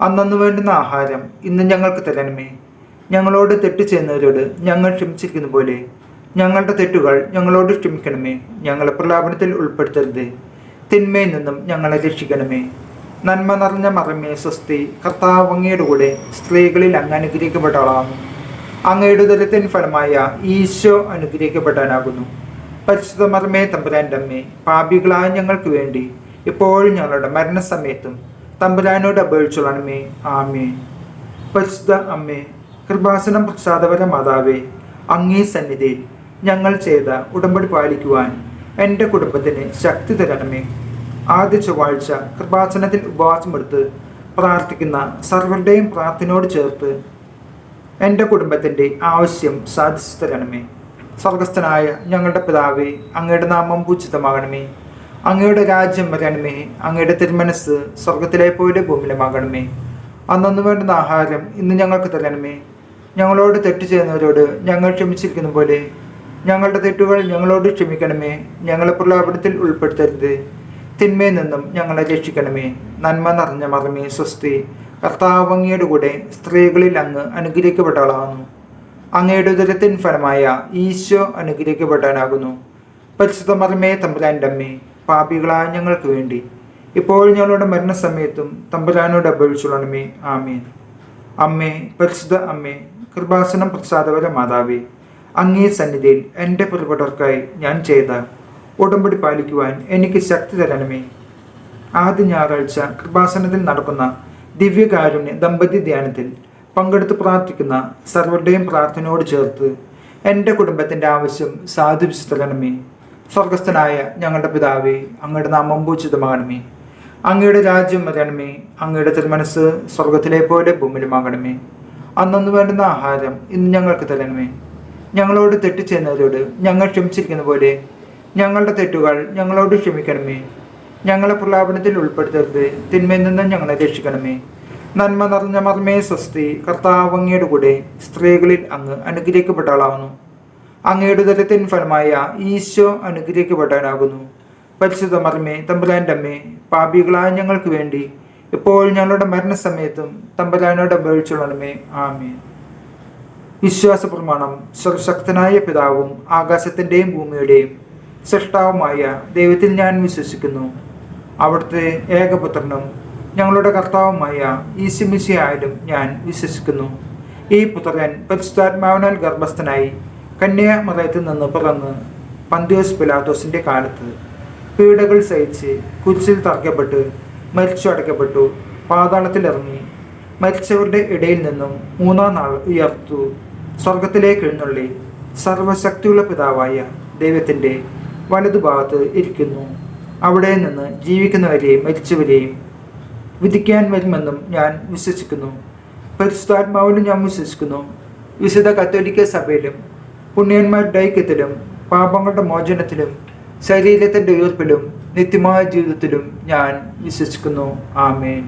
അന്നു വേണ്ടുന്ന ആഹാരം ഇന്ന് ഞങ്ങൾക്ക് തരണമേ. ഞങ്ങളോട് തെറ്റ് ചെയ്യുന്നവരോട് ഞങ്ങൾ ക്ഷമിച്ചിരിക്കുന്ന പോലെ. ഞങ്ങളുടെ തെറ്റുകൾ ഞങ്ങളോട് ക്ഷമിക്കണമേ. ഞങ്ങളെ പ്രലാപനത്തിൽ ഉൾപ്പെടുത്തരുത്. തിന്മയിൽ നിന്നും ഞങ്ങളെ രക്ഷിക്കണമേ. നന്മ നിറഞ്ഞ മറമേ സ്വസ്തി. കർത്താവ് അങ്ങയുടെ കൂടെ സ്ത്രീകളിൽ അങ്ങ് അനുഗ്രഹിക്കപ്പെട്ടവളാകുന്നു അങ്ങയുടെ ദുരത്തിന് ഫലമായ ഈശോ അനുഗ്രഹിക്കപ്പെടാനാകുന്നു. പരിശുദ്ധ മറമേ തമ്പുരാന്റെ അമ്മേ പാപികളായ ഞങ്ങൾക്ക് വേണ്ടി ഇപ്പോഴും ഞങ്ങളുടെ മരണസമയത്തും തമ്പുരാനോട് അപേക്ഷിച്ചോളണമേ ആമേ പരിശുദ്ധ അമ്മേ കൃപാസനം പ്രസാദപര മാതാവേ അങ്ങേ സന്നിധി ഞങ്ങൾ ചെയ്ത ഉടമ്പടി പാലിക്കുവാൻ എന്റെ കുടുംബത്തിന് ശക്തി തരണമേ. ആദ്യ ചൊവ്വാഴ്ച കൃപാസനത്തിൽ ഉപവാസമെടുത്ത് പ്രാർത്ഥിക്കുന്ന സർവരുടെയും പ്രാർത്ഥനയോട് ചേർത്ത് എന്റെ കുടുംബത്തിന്റെ ആവശ്യം സാധിച്ചു തരണമേ. സ്വർഗസ്ഥനായ ഞങ്ങളുടെ പിതാവേ അങ്ങയുടെ നാമം പൂജിതമാകണമേ അങ്ങയുടെ രാജ്യം വരണമേ അങ്ങയുടെ തിരുമനസ് സ്വർഗത്തിലെ പോലെ ഭൂമിയിലുമാകണമേ അന്നൊന്നു വേണ്ടുന്ന ആഹാരം ഇന്ന് ഞങ്ങൾക്ക് തരണമേ. ഞങ്ങളോട് തെറ്റ് ചെയ്യുന്നവരോട് ഞങ്ങൾ ക്ഷമിച്ചിരിക്കുന്ന പോലെ ഞങ്ങളുടെ തെറ്റുകൾ ഞങ്ങളോട് ക്ഷമിക്കണമേ. ഞങ്ങളെ പ്രലോഭനത്തിൽ ഉൾപ്പെടുത്തരുത്. തിന്മയിൽ നിന്നും ഞങ്ങളെ രക്ഷിക്കണമേ. നന്മ നിറഞ്ഞ മറമേ സ്വസ്തി. കർത്താവങ്ങിയുടെ കൂടെ സ്ത്രീകളിൽ അങ്ങ് അനുഗ്രഹിക്കപ്പെട്ടവളാകുന്നു. അങ്ങയുടെ ഉദരത്തിൻ ഫലമായ ഈശോ അനുഗ്രഹിക്കപ്പെടാനാകുന്നു. പരിശുദ്ധ മറമേ തമ്പുരാന്റെ അമ്മേ പാപികളായ ഞങ്ങൾക്ക് വേണ്ടി. ഇപ്പോൾ ഞങ്ങളുടെ മരണസമയത്തും തമ്പുരാനോട് അപേക്ഷിച്ചുള്ളണമേ ആമേൻ. അമ്മേ പരിശുദ്ധ അമ്മേ കൃപാസനം പ്രസാദവര മാതാവേ അങ്ങേ സന്നിധിയിൽ എന്റെ പ്രിയപ്പെട്ടവർക്കായി ഞാൻ ചെയ്ത ഉടമ്പടി പാലിക്കുവാൻ എനിക്ക് ശക്തി തരണമേ. ആദ്യ ഞായറാഴ്ച കൃപാസനത്തിൽ നടക്കുന്ന ദിവ്യകാരുണ്യ ദമ്പതി ധ്യാനത്തിൽ പങ്കെടുത്ത് പ്രാർത്ഥിക്കുന്ന സർവരുടെയും പ്രാർത്ഥനയോട് ചേർത്ത് എന്റെ കുടുംബത്തിന്റെ ആവശ്യം സാധിപ്പിച്ചു തരണമേ. സ്വർഗസ്ഥനായ ഞങ്ങളുടെ പിതാവേ അങ്ങയുടെ നാമം പൂജിതമാകണമേ. അങ്ങയുടെ രാജ്യം വരണമേ അങ്ങയുടെ തിരുമനസ് സ്വർഗത്തിലെ പോലെ ഭൂമിയിലുമാകണമേ. അന്നന്ന് വേണ്ടുന്ന ആഹാരം ഇന്ന് ഞങ്ങൾക്ക് തരണമേ. ഞങ്ങളോട് തെറ്റ് ചെയ്യുന്നവരോട് ഞങ്ങൾ ക്ഷമിച്ചിരിക്കുന്ന പോലെ ഞങ്ങളുടെ തെറ്റുകൾ ഞങ്ങളോട് ക്ഷമിക്കണമേ. ഞങ്ങളെ പ്രലാപനത്തിൽ ഉൾപ്പെടുത്തരുത് തിന്മയിൽ നിന്ന് ഞങ്ങളെ രക്ഷിക്കണമേ. നന്മ നിറഞ്ഞ മർമ്മേ സ്വസ്തി കർത്താവ് അങ്ങയുടെ കൂടെ സ്ത്രീകളിൽ അങ്ങ് അനുഗ്രഹിക്കപ്പെട്ടവളാവുന്നു അങ്ങയുടെ ദലത്തിൻ ഫലമായ ഈശോ അനുഗ്രഹിക്കപ്പെട്ടവനാകുന്നു. പരിശുദ്ധ മർമ്മേ തമ്പുരാന്റെ അമ്മേ പാപികളായ ഞങ്ങൾക്ക് വേണ്ടി ഇപ്പോൾ ഞങ്ങളുടെ മരണസമയത്തും തമ്പുരാനോട് അപേക്ഷിച്ചോളണമേ ആമേ വിശ്വാസ പ്രമാണം സർവശക്തനായ പിതാവും ആകാശത്തിന്റെയും ഭൂമിയുടെയും സൃഷ്ടാവുമായ ദൈവത്തിൽ ഞാൻ വിശ്വസിക്കുന്നു. അവിടുത്തെ ഏകപുത്രനും ഞങ്ങളുടെ കർത്താവുമായ ഈശുമിശിയായാലും ഞാൻ വിശ്വസിക്കുന്നു. ഈ പുത്രൻ പരിശുദ്ധാത്മാവിനാൽ ഗർഭസ്ഥനായി കന്യാമറയത്തിൽ നിന്ന് പിറന്ന് പന്തിയോസ് പിലാത്തോസിന്റെ കാലത്ത് പീഡകൾ സഹിച്ച് കുച്ചിൽ തറയ്ക്കപ്പെട്ട് മരിച്ചു അടയ്ക്കപ്പെട്ടു. പാതാളത്തിലിറങ്ങി മരിച്ചവരുടെ ഇടയിൽ നിന്നും മൂന്നാം നാൾ ഉയർത്തു. സ്വർഗത്തിലേക്ക് എഴുന്നള്ളി സർവശക്തിയുള്ള പിതാവായ ദൈവത്തിന്റെ വലതുഭാഗത്ത് ഇരിക്കുന്നു. അവിടെ നിന്ന് ജീവിക്കുന്നവരെയും മരിച്ചവരെയും വിധിക്കാൻ വരുമെന്നും ഞാൻ വിശ്വസിക്കുന്നു. പരിശുദ്ധാത്മാവിലും ഞാൻ വിശ്വസിക്കുന്നു. വിശുദ്ധ കത്തോലിക്ക സഭയിലും പുണ്യന്മാരുടെ ഐക്യത്തിലും പാപങ്ങളുടെ മോചനത്തിലും ശരീരത്തിന്റെ ഉയർപ്പിലും നിത്യമായ ജീവിതത്തിലും ഞാൻ വിശ്വസിക്കുന്നു. ആമേൻ.